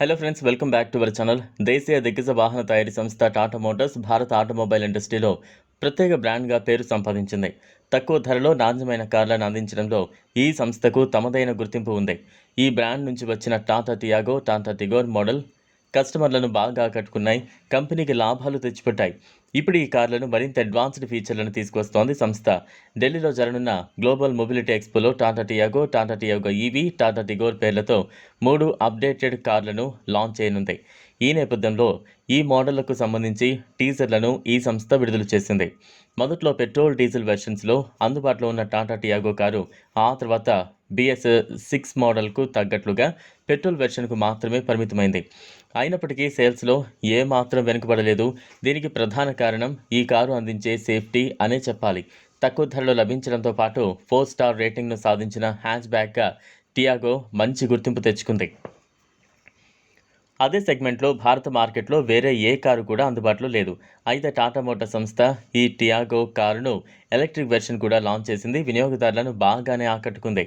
Hello friends welcome back to our channel దేశీయ దిగ్గజ వాహన తయారీ సంస్థ టాటా మోటార్స్ భారత ఆటోమొబైల్ ఇండస్ట్రీలో ప్రత్యేక బ్రాండ్గా పేరు సంపాదించింది. తక్కువ ధరలో నాణ్యమైన కార్లను అందించడంలో ఈ సంస్థకు తమదైన గుర్తింపు ఉంది. ఈ బ్రాండ్ నుంచి వచ్చిన Tata Tiago Tata Tigor model కస్టమర్లను బాగా ఆకట్టుకున్నాయి కంపెనీకి లాభాలు తెచ్చిపెట్టాయి. ఇప్పుడు ఈ కార్లను మరింత అడ్వాన్స్డ్ ఫీచర్లను తీసుకొస్తోంది సంస్థ. ఢిల్లీలో జరగనున్న global mobility ఎక్స్పోలో Tata Tiago Tata Tiago EV Tata Tigor పేర్లతో మూడు అప్డేటెడ్ కార్లను లాంచ్ చేయనుంది. ఈ నేపథ్యంలో ఈ మోడళ్ళకు సంబంధించి టీజర్లను ఈ సంస్థ విడుదల చేసింది. మొదట్లో పెట్రోల్ డీజిల్ వెర్షన్స్లో అందుబాటులో ఉన్న టాటా టియాగో కారు ఆ తర్వాత బిఎస్ సిక్స్ మోడల్కు తగ్గట్లుగా పెట్రోల్ వెర్షన్కు మాత్రమే పరిమితమైంది. అయినప్పటికీ సేల్స్లో ఏ మాత్రం వెనుకబడలేదు. దీనికి ప్రధాన కారణం ఈ కారు అందించే సేఫ్టీ అనే చెప్పాలి. తక్కువ ధరలో లభించడంతో పాటు ఫోర్ స్టార్ రేటింగ్ను సాధించిన హ్యాచ్ బ్యాక్గా టియాగో మంచి గుర్తింపు తెచ్చుకుంది. అదే సెగ్మెంట్లో భారత మార్కెట్లో వేరే ఏ కారు కూడా అందుబాటులో లేదు. అయితే టాటా మోటార్ సంస్థ ఈ టియాగో కారును ఎలక్ట్రిక్ వెర్షన్ కూడా లాంచ్ చేసింది. వినియోగదారులను బాగానే ఆకట్టుకుంది.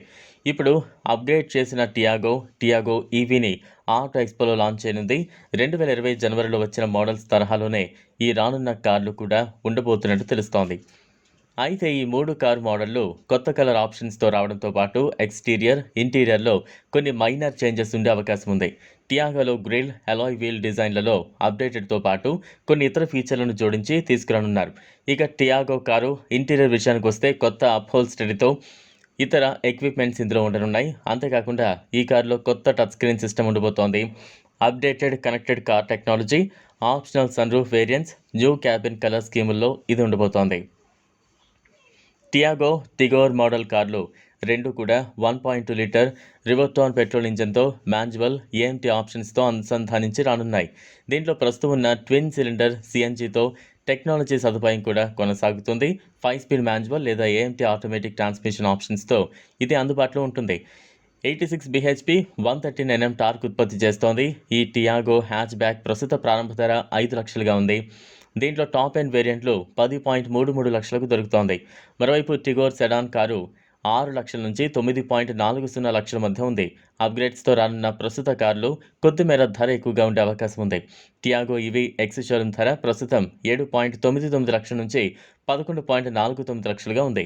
ఇప్పుడు అప్గ్రేడ్ చేసిన టియాగో టియాగో ఈవీని ఆటో ఎక్స్పోలో లాంచ్ చేయనుంది. రెండు వేల ఇరవై జనవరిలో వచ్చిన మోడల్స్ తరహాలోనే ఈ రానున్న కార్లు కూడా ఉండబోతున్నట్టు తెలుస్తోంది. అయితే ఈ మూడు కార్ మోడళ్ళు కొత్త కలర్ ఆప్షన్స్తో రావడంతో పాటు ఎక్స్టీరియర్ ఇంటీరియర్లో కొన్ని మైనర్ చేంజెస్ ఉండే అవకాశం ఉంది. టియాగోలో గ్రిల్ అలాయ్ వీల్ డిజైన్లలో అప్డేటెడ్తో పాటు కొన్ని ఇతర ఫీచర్లను జోడించి తీసుకురానున్నారు. ఇక టియాగో కారు ఇంటీరియర్ విషయానికి వస్తే కొత్త అప్హోల్స్టరీతో ఇతర ఎక్విప్మెంట్స్ ఇందులో ఉండనున్నాయి. అంతేకాకుండా ఈ కారులో కొత్త టచ్ స్క్రీన్ సిస్టమ్ ఉండబోతోంది. Updated connected car technology optional sunroof variants new cabin colour స్కీముల్లో ఇది ఉండబోతోంది. టియాగో టిగోర్ మోడల్ కార్లు రెండు కూడా one point two litre Revotron petrol ఇంజన్తో manual AMT ఆప్షన్స్తో అనుసంధానించి రానున్నాయి. దీంట్లో ప్రస్తుతం ఉన్న ట్విన్ సిలిండర్ సిఎన్జితో టెక్నాలజీ సదుపాయం కూడా కొనసాగుతుంది. ఫైవ్ స్పీడ్ మాన్యువల్ లేదా ఏఎంటీ ఆటోమేటిక్ ట్రాన్స్మిషన్ ఆప్షన్స్తో ఇది అందుబాటులో ఉంటుంది. Eighty six BHP one thirteen NM torque ఉత్పత్తి చేస్తోంది. ఈ టియాగో హ్యాచ్ బ్యాక్ ప్రస్తుత ప్రారంభ ధర ఐదు లక్షలుగా ఉంది. దీంట్లో టాప్ ఎండ్ వేరియంట్లు పది పాయింట్ మూడు మూడు లక్షలకు దొరుకుతోంది. మరోవైపు టిగోర్ సెడాన్ కారు ఆరు లక్షల నుంచి తొమ్మిది పాయింట్ నాలుగు సున్నా లక్షల మధ్య ఉంది. అప్గ్రేడ్స్తో రానున్న ప్రస్తుత కార్లు కొద్దిమేర ధర ఎక్కువగా ఉండే అవకాశం ఉంది. టియాగో ఇవి ఎక్స్ షోరూమ్ ధర ప్రస్తుతం ఏడు పాయింట్ తొమ్మిది తొమ్మిది లక్షల నుంచి పదకొండు పాయింట్ నాలుగు తొమ్మిది లక్షలుగా ఉంది.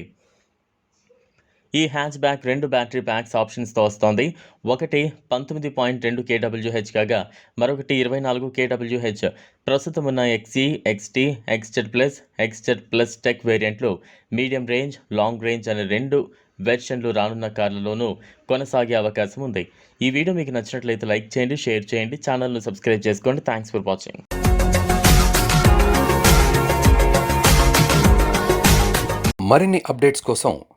ఈ హ్యాచ్ బ్యాక్ రెండు బ్యాటరీ ప్యాక్స్ ఆప్షన్స్తో వస్తోంది. ఒకటి పంతొమ్మిది పాయింట్ రెండు కేడబ్ల్యూహెచ్ కాగా మరొకటి ఇరవై నాలుగు కేడబ్ల్యూహెచ్. ప్రస్తుతం ఉన్న XE XT XZ plus XZ plus tech వేరియంట్లు medium range long range అనే రెండు వెర్షన్లు రానున్న కార్లలోనూ కొనసాగే అవకాశం ఉంది. ఈ వీడియో మీకు నచ్చినట్లయితే లైక్ చేయండి షేర్ చేయండి ఛానల్ను సబ్స్క్రైబ్ చేసుకోండి. థ్యాంక్స్ ఫర్ వాచింగ్ మరిన్ని అప్డేట్స్ కోసం